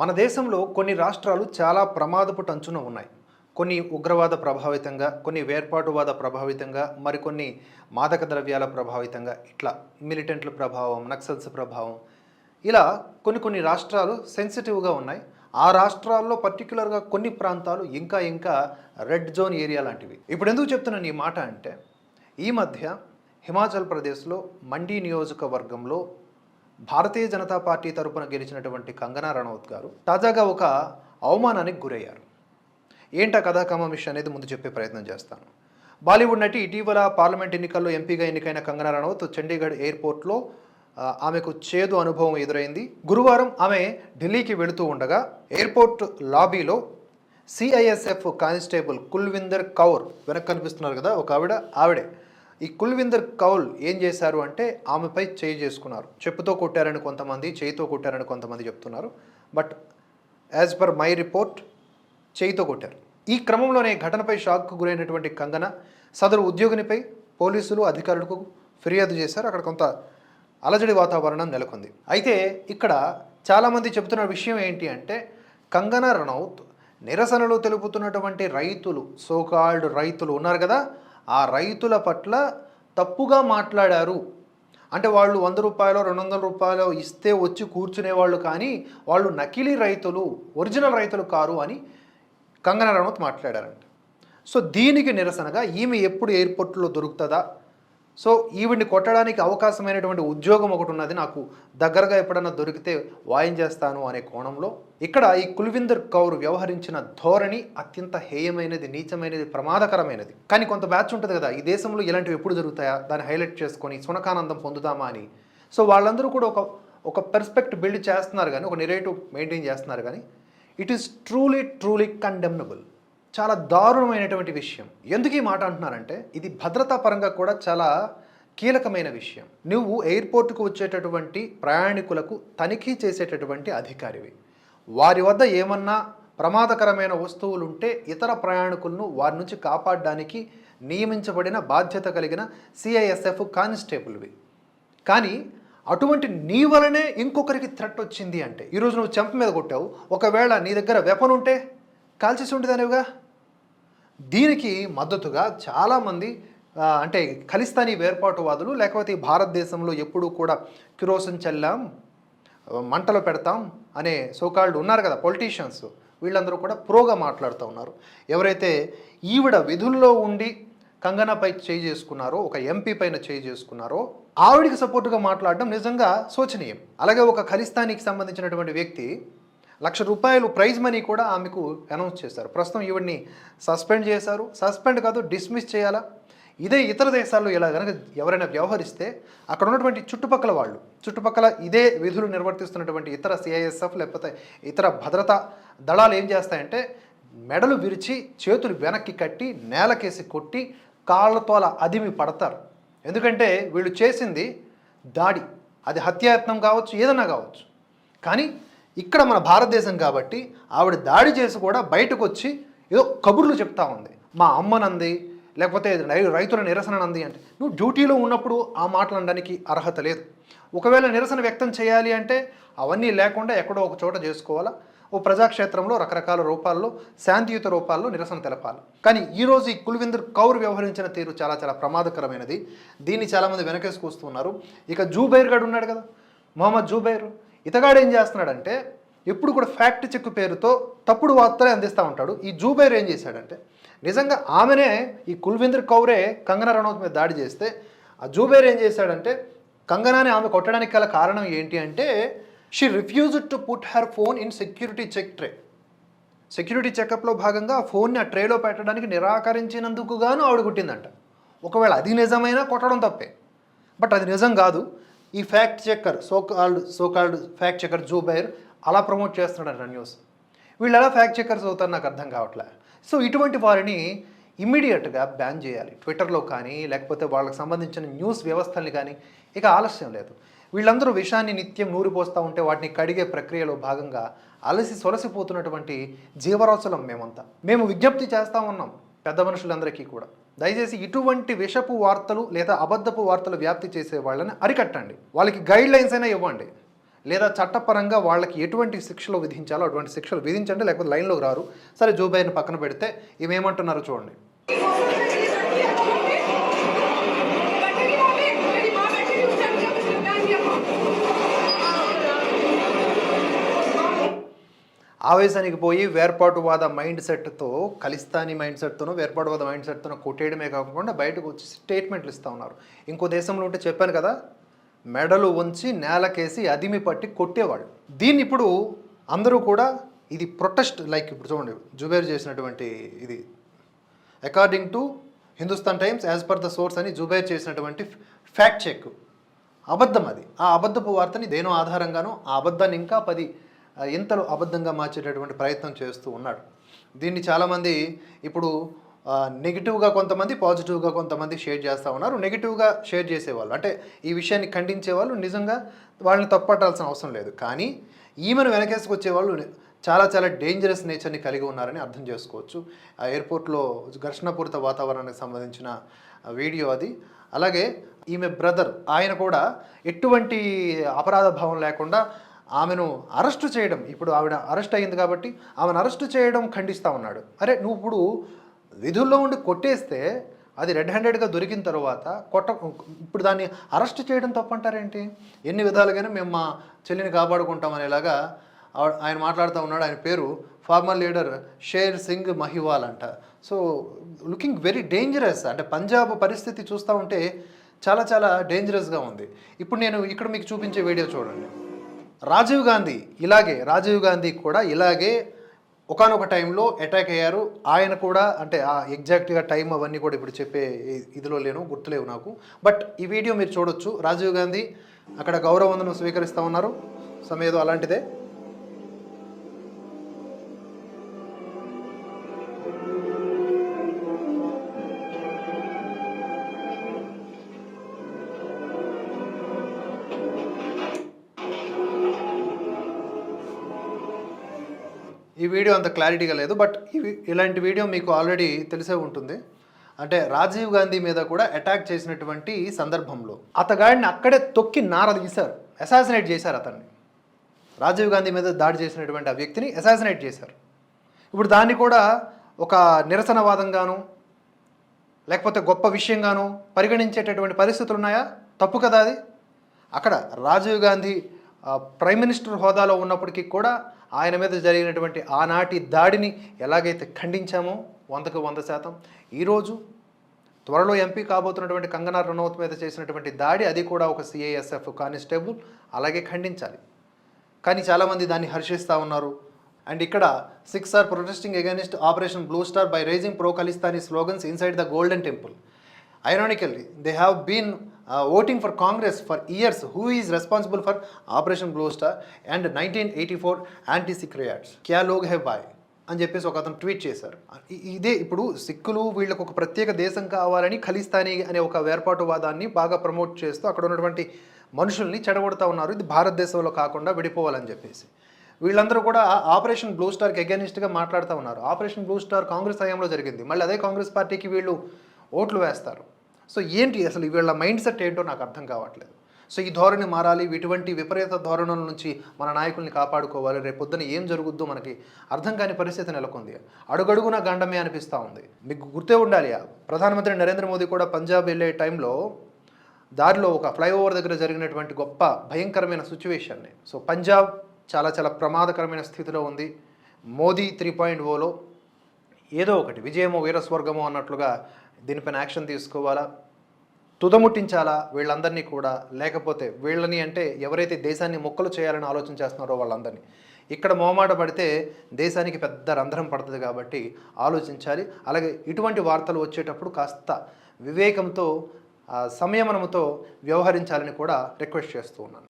మన దేశంలో కొన్ని రాష్ట్రాలు చాలా ప్రమాదపు టంచున ఉన్నాయి. కొన్ని ఉగ్రవాద ప్రభావితంగా కొన్ని వేర్పాటువాద ప్రభావితంగా మరికొన్ని మాదక ద్రవ్యాల ప్రభావితంగా ఇట్లా మిలిటెంట్ల ప్రభావం నక్సల్స్ ప్రభావం ఇలా కొన్ని కొన్ని రాష్ట్రాలు సెన్సిటివ్గా ఉన్నాయి. ఆ రాష్ట్రాల్లో పర్టికులర్గా కొన్ని ప్రాంతాలు ఇంకా ఇంకా రెడ్ జోన్ ఏరియా లాంటివి. ఇప్పుడు ఎందుకు చెప్తున్నాను ఈ మాట అంటే ఈ మధ్య హిమాచల్ ప్రదేశ్లో మండీ నియోజకవర్గంలో భారతీయ జనతా పార్టీ తరపున గెలిచినటువంటి కంగనా రనౌత్ గారు తాజాగా ఒక అవమానానికి గురయ్యారు. ఏంటా కథా కమమిష్ అనేది ముందు చెప్పే ప్రయత్నం చేస్తాను. బాలీవుడ్ నటి ఇటీవల పార్లమెంట్ ఎన్నికల్లో ఎంపీగా ఎన్నికైన కంగనా రనౌత్ చండీగఢ్ ఎయిర్పోర్ట్లో ఆమెకు చేదు అనుభవం ఎదురైంది. గురువారం ఆమె ఢిల్లీకి వెళుతూ ఉండగా ఎయిర్పోర్ట్ లాబీలో సిఐఎస్ఎఫ్ కానిస్టేబుల్ కుల్విందర్ కౌర్ వెనక్కి కనిపిస్తున్నారు కదా ఒక ఆవిడ. ఆవిడే ఈ కుల్విందర్ కౌల్ ఏం చేశారు అంటే ఆమెపై చేయి చేసుకున్నారు. చెప్పుతో కొట్టారని కొంతమంది చేయితో కొట్టారని కొంతమంది చెప్తున్నారు. But as per my report చేయితో కొట్టారు. ఈ క్రమంలోనే ఘటనపై షాక్కు గురైనటువంటి కంగన సదరు ఉద్యోగినిపై పోలీసులు అధికారులకు ఫిర్యాదు చేశారు. అక్కడ కొంత అలజడి వాతావరణం నెలకొంది. అయితే ఇక్కడ చాలామంది చెబుతున్న విషయం ఏంటి అంటే కంగనా రనౌత్ నిరసనలు తెలుపుతున్నటువంటి రైతులు సోకాల్డ్ రైతులు ఉన్నారు కదా ఆ రైతుల పట్ల తప్పుగా మాట్లాడారు. అంటే వాళ్ళు వంద రూపాయలు రెండు వందల రూపాయలు ఇస్తే వచ్చి కూర్చునే వాళ్ళు కానీ వాళ్ళు నకిలీ రైతులు ఒరిజినల్ రైతులు కారు అని కంగనా రనౌత్ మాట్లాడారంట. సో దీనికి నిరసనగా ఈమె ఎప్పుడు ఎయిర్పోర్ట్లో దొరుకుతుందా? సో ఈవిడ్ని కొట్టడానికి అవకాశమైనటువంటి ఉద్యోగం ఒకటి ఉన్నది. నాకు దగ్గరగా ఎప్పుడన్నా దొరికితే వాయం చేస్తాను అనే కోణంలో ఇక్కడ ఈ కుల్విందర్ కౌర్ వ్యవహరించిన ధోరణి అత్యంత హేయమైనది నీచమైనది ప్రమాదకరమైనది. కానీ కొంత బ్యాచ్ ఉంటుంది కదా ఈ దేశంలో ఇలాంటివి ఎప్పుడు జరుగుతాయా? దాన్ని హైలైట్ చేసుకొని సునకానందం పొందుతామా అని. సో వాళ్ళందరూ కూడా ఒక ఒక పెర్స్పెక్ట్ బిల్డ్ చేస్తున్నారు కానీ ఒక నెరేటివ్ మెయింటైన్ చేస్తున్నారు కానీ it is truly truly condemnable చాలా దారుణమైనటువంటి విషయం. ఎందుకు ఈ మాట అంటున్నారంటే ఇది భద్రతా పరంగా కూడా చాలా కీలకమైన విషయం. నువ్వు ఎయిర్పోర్ట్కు వచ్చేటటువంటి ప్రయాణికులకు తనిఖీ చేసేటటువంటి అధికారివి. వారి వద్ద ఏమన్నా ప్రమాదకరమైన వస్తువులు ఉంటే ఇతర ప్రయాణికులను వారి నుంచి కాపాడడానికి నియమించబడిన బాధ్యత కలిగిన సిఐఎస్ఎఫ్ కానిస్టేబుల్వి. కానీ అటువంటి నీ వలనే ఇంకొకరికి థ్రెట్ వచ్చింది అంటే ఈరోజు నువ్వు చెంప మీద కొట్టావు ఒకవేళ నీ దగ్గర వెపన్ ఉంటే కాల్చేసి ఉండేదానివిగా? దీనికి మద్దతుగా చాలామంది అంటే ఖలిస్తానీ వేర్పాటువాదులు లేకపోతే భారతదేశంలో ఎప్పుడూ కూడా కిరోసిన్ చల్లాం మంటలు పెడతాం అనే సోకాల్డ్ ఉన్నారు కదా పొలిటీషియన్స్ వీళ్ళందరూ కూడా ప్రోగా మాట్లాడుతూ ఉన్నారు. ఎవరైతే ఈవిడ విధుల్లో ఉండి కంగనాపై చేయి చేసుకున్నారో ఒక ఎంపీ పైన చేయి చేసుకున్నారో ఆవిడికి సపోర్టుగా మాట్లాడడం నిజంగా శోచనీయం. అలాగే ఒక ఖలిస్తానీకి సంబంధించినటువంటి వ్యక్తి లక్ష రూపాయలు ప్రైజ్ మనీ కూడా ఆమెకు అనౌన్స్ చేశారు. ప్రస్తుతం ఈవిడ్ని సస్పెండ్ చేశారు. సస్పెండ్ కాదు డిస్మిస్ చేయాలా? ఇదే ఇతర దేశాల్లో ఇలా కనుక ఎవరైనా వ్యవహరిస్తే అక్కడ ఉన్నటువంటి చుట్టుపక్కల వాళ్ళు చుట్టుపక్కల ఇదే విధులు నిర్వర్తిస్తున్నటువంటి ఇతర సిఐఎస్ఎఫ్ లేకపోతే ఇతర భద్రతా దళాలు ఏం చేస్తాయంటే మెడలు విరిచి చేతులు వెనక్కి కట్టి నేలకేసి కొట్టి కాళ్ళతోల అదిమి పడతారు. ఎందుకంటే వీళ్ళు చేసింది దాడి. అది హత్యాయత్నం కావచ్చు ఏదన్నా కావచ్చు. కానీ ఇక్కడ మన భారతదేశం కాబట్టి ఆవిడ దాడి చేసి కూడా బయటకు వచ్చి ఏదో కబుర్లు చెప్తా ఉంది. మా అమ్మనంది లేకపోతే రైతుల నిరసన నంది అంటే నువ్వు డ్యూటీలో ఉన్నప్పుడు ఆ మాటలు అనడానికి అర్హత లేదు. ఒకవేళ నిరసన వ్యక్తం చేయాలి అంటే అవన్నీ లేకుండా ఎక్కడో ఒక చోట చేసుకోవాలా? ఓ ప్రజాక్షేత్రంలో రకరకాల రూపాల్లో శాంతియుత రూపాల్లో నిరసన తెలపాలి. కానీ ఈరోజు ఈ కుల్విందర్ కౌర్ వ్యవహరించిన తీరు చాలా చాలా ప్రమాదకరమైనది. దీన్ని చాలామంది వెనకేసుకొస్తున్నారు ఇక జూబైర్ గడు ఉన్నాడు కదా? మొహమ్మద్ జూబైర్. ఇతగాడు ఏం చేస్తున్నాడంటే ఎప్పుడు కూడా ఫ్యాక్ట్ చెక్ పేరుతో తప్పుడు వార్తలే అందిస్తూ ఉంటాడు. ఈ జూబైర్ ఏం చేశాడంటే నిజంగా ఆమెనే ఈ కుల్విందర్ కౌరే కంగనా రనౌత్ మీద దాడి చేస్తే ఆ జూబైర్ ఏం చేశాడంటే కంగనాని ఆమె కొట్టడానికి గల కారణం ఏంటి అంటే she refused to put her phone in security check tray security చెకప్లో భాగంగా ఆ ఫోన్ని ఆ ట్రేలో పెట్టడానికి నిరాకరించినందుకు గాను ఆవిడ కుట్టిందంట. ఒకవేళ అది నిజమైనా కొట్టడం తప్పే. బట్ అది నిజం కాదు. ఈ fact checker so called so called fact checker Zubair అలా ప్రమోట్ చేస్తున్నాడు న్యూస్ వీళ్ళు ఎలా ఫ్యాక్ట్ చెక్కర్స్ అవుతారు నాకు అర్థం కావట్లే. సో ఇటువంటి వారిని ఇమ్మీడియట్గా బ్యాన్ చేయాలి. ట్విట్టర్లో కానీ లేకపోతే వాళ్ళకి సంబంధించిన న్యూస్ వ్యవస్థల్ని కానీ ఇక ఆలస్యం లేదు. వీళ్ళందరూ విషాన్ని నిత్యం నూరిపోస్తూ ఉంటే వాటిని కడిగే ప్రక్రియలో భాగంగా అలసి సొలసిపోతున్నటువంటి జీవరాశులం మేమంతా. మేము విజ్ఞప్తి చేస్తూ ఉన్నాం. పెద్ద మనుషులందరికీ కూడా. దయచేసి ఇటువంటి విషపు వార్తలు లేదా అబద్ధపు వార్తలు వ్యాప్తి చేసే వాళ్ళని అరికట్టండి. వాళ్ళకి గైడ్ లైన్స్ అయినా ఇవ్వండి. లేదా చట్టపరంగా వాళ్ళకి ఎటువంటి శిక్షలు విధించాలో అటువంటి శిక్షలు విధించండి లేకపోతే లైన్లోకి రారు. సరే జూబైర్ని పక్కన పెడితే ఇవేమంటున్నారో చూడండి. ఆవేశానికి పోయి వేర్పాటువాద మైండ్ సెట్తో ఖలిస్తానీ మైండ్ సెట్తోనో వేర్పాటువాద మైండ్ సెట్తోనో కొట్టేయడమే కాకుండా బయటకు వచ్చి స్టేట్మెంట్లు ఇస్తూ ఉన్నారు. ఇంకో దేశంలో ఉంటే చెప్పాను కదా మెడలు ఉంచి నేలకేసి అదిమి పట్టి కొట్టేవాళ్ళు. దీన్ని ఇప్పుడు అందరూ కూడా ఇది ప్రొటెస్ట్ లైక్ ఇప్పుడు చూడండి జుబేర్ చేసినటువంటి ఇది. According to Hindustan Times as per the source అని జుబేర్ చేసినటువంటి ఫ్యాక్ట్ చెక్ అబద్ధం అది. ఆ అబద్ధపు వార్తని దేనో ఆధారంగానో ఆ అబద్ధాన్ని ఇంకా పది ఇంతలో అబద్ధంగా మార్చేటటువంటి ప్రయత్నం చేస్తూ ఉన్నాడు. దీన్ని చాలామంది ఇప్పుడు నెగిటివ్గా కొంతమంది పాజిటివ్గా కొంతమంది షేర్ చేస్తూ ఉన్నారు. నెగిటివ్గా షేర్ చేసేవాళ్ళు. అంటే ఈ విషయాన్ని ఖండించే వాళ్ళు నిజంగా వాళ్ళని తప్పట్టాల్సిన అవసరం లేదు. కానీ ఈమెను వెనకేసుకొచ్చేవాళ్ళు చాలా చాలా డేంజరస్ నేచర్ని కలిగి ఉన్నారని అర్థం చేసుకోవచ్చు. ఆ ఎయిర్పోర్ట్లో ఘర్షణపూరిత వాతావరణానికి సంబంధించిన వీడియో అది. అలాగే ఈమె బ్రదర్ ఆయన కూడా ఎటువంటి అపరాధ భావం లేకుండా ఆమెను అరెస్టు చేయడం. ఇప్పుడు ఆవిడ అరెస్ట్ అయింది కాబట్టి ఆమెను అరెస్టు చేయడం ఖండిస్తూ ఉన్నాడు. అరే నువ్వు ఇప్పుడు విధుల్లో ఉండి కొట్టేస్తే అది రెడ్ హ్యాండెడ్గా దొరికిన తర్వాత కొట్ట ఇప్పుడు దాన్ని అరెస్ట్ చేయడం తప్పంటారేంటి? ఎన్ని విధాలుగానే మేము మా చెల్లిని కాపాడుకుంటాం అనేలాగా ఆయన మాట్లాడుతూ ఉన్నాడు. ఆయన పేరు ఫార్మర్ లీడర్ షేర్ సింగ్ మహివాల్ అంట. So looking very dangerous. అంటే పంజాబ్ పరిస్థితి చూస్తూ ఉంటే చాలా చాలా డేంజరస్గా ఉంది. ఇప్పుడు నేను ఇక్కడ మీకు చూపించే వీడియో చూడండి. రాజీవ్ గాంధీ ఇలాగే రాజీవ్ గాంధీ కూడా ఇలాగే ఒకానొక టైంలో అటాక్ అయ్యారు. ఆయన కూడా అంటే ఆ ఎగ్జాక్ట్గా టైం అవన్నీ కూడా ఇప్పుడు చెప్పే ఇదిలో లేను గుర్తులేవు నాకు. బట్ ఈ వీడియో మీరు చూడొచ్చు. రాజీవ్ గాంధీ అక్కడ గౌరవ వందనం స్వీకరిస్తూ ఉన్నారు. సమేదో అలాంటిదే. ఈ వీడియో అంత క్లారిటీగా లేదు బట్ ఇవి ఇలాంటి వీడియో మీకు ఆల్రెడీ తెలిసే ఉంటుంది. అంటే రాజీవ్ గాంధీ మీద కూడా అటాక్ చేసినటువంటి సందర్భంలో అతగాడిని అక్కడే తొక్కి నార తీశారు. అసాసినేట్ చేశారు అతన్ని. రాజీవ్ గాంధీ మీద దాడి చేసినటువంటి ఆ వ్యక్తిని అసాసినేట్ చేశారు. ఇప్పుడు దాన్ని కూడా ఒక నిరసనవాదంగాను లేకపోతే గొప్ప విషయంగాను పరిగణించేటటువంటి పరిస్థితులు ఉన్నాయా? తప్పు కదా అది. అక్కడ రాజీవ్ గాంధీ ప్రైమ్ మినిస్టర్ హోదాలో ఉన్నప్పటికీ కూడా ఆయన మీద జరిగినటువంటి ఆనాటి దాడిని ఎలాగైతే ఖండించామో వందకు వంద శాతం ఈరోజు త్వరలో ఎంపీ కాబోతున్నటువంటి కంగనా రనౌత్ మీద చేసినటువంటి దాడి అది కూడా ఒక సిఐఎస్ఎఫ్ కానిస్టేబుల్ అలాగే ఖండించాలి. కానీ చాలామంది దాన్ని హర్షిస్తూ ఉన్నారు. అండ్ ఇక్కడ Sikhs are protesting against Operation Blue Star by raising pro Khalistani slogans inside the Golden Temple. Ironically they have been voting for Congress for years who is responsible for Operation Blue Star and nineteen eighty four anti Sikh riots క్యా లోగ్ హే bye అని చెప్పేసి ఒక అతను tweet చేశారు. ఇదే ఇప్పుడు సిక్కులు వీళ్ళకు ఒక ప్రత్యేక దేశం కావాలని ఖలిస్తానీ అనే ఒక వేర్పాటువాదాన్ని బాగా ప్రమోట్ చేస్తూ అక్కడ ఉన్నటువంటి మనుషుల్ని చెడగొడతా ఉన్నారు. ఇది భారతదేశంలో కాకుండా విడిపోవాలని చెప్పేసి. వీళ్ళందరూ కూడా ఆపరేషన్ బ్లూ స్టార్కి అగేనిస్ట్గా మాట్లాడుతూ ఉన్నారు. ఆపరేషన్ బ్లూ స్టార్ కాంగ్రెస్ హయాంలో జరిగింది. మళ్ళీ అదే కాంగ్రెస్ పార్టీకి వీళ్ళు ఓట్లు వేస్తారు. సో ఏంటి అసలు వీళ్ళ మైండ్ సెట్ ఏంటో నాకు అర్థం కావట్లేదు. సో ఈ ధోరణి మారాలి ఇటువంటి విపరీత ధోరణుల నుంచి మన నాయకుల్ని కాపాడుకోవాలి రేపు పొద్దున ఏం జరుగుద్దో మనకి అర్థం కాని పరిస్థితి నెలకొంది. అడుగడుగున గండమే అనిపిస్తూ ఉంది. మీకు గుర్తే ఉండాలి ప్రధానమంత్రి నరేంద్ర మోదీ కూడా పంజాబ్ వెళ్ళే టైంలో దారిలో ఒక ఫ్లైఓవర్ దగ్గర జరిగినటువంటి గొప్ప భయంకరమైన సిచ్యువేషన్ని. సో పంజాబ్ చాలా చాలా ప్రమాదకరమైన స్థితిలో ఉంది. మోదీ త్రీ పాయింట్ ఓలో ఏదో ఒకటి విజయమో వీరస్వర్గమో అన్నట్లుగా దీనిపైన యాక్షన్ తీసుకోవాలా? తుదముట్టించాలా వీళ్ళందరినీ కూడా? లేకపోతే వీళ్ళని అంటే ఎవరైతే దేశాన్ని మొక్కలు చేయాలని ఆలోచన చేస్తున్నారో వాళ్ళందరినీ. ఇక్కడ మోమాట పడితే దేశానికి పెద్ద రంధ్రం పడుతుంది కాబట్టి ఆలోచించాలి. అలాగే ఇటువంటి వార్తలు వచ్చేటప్పుడు కాస్త వివేకంతో ఆ, సంయమనంతో వ్యవహరించాలని కూడా రిక్వెస్ట్ చేస్తూ ఉన్నాను.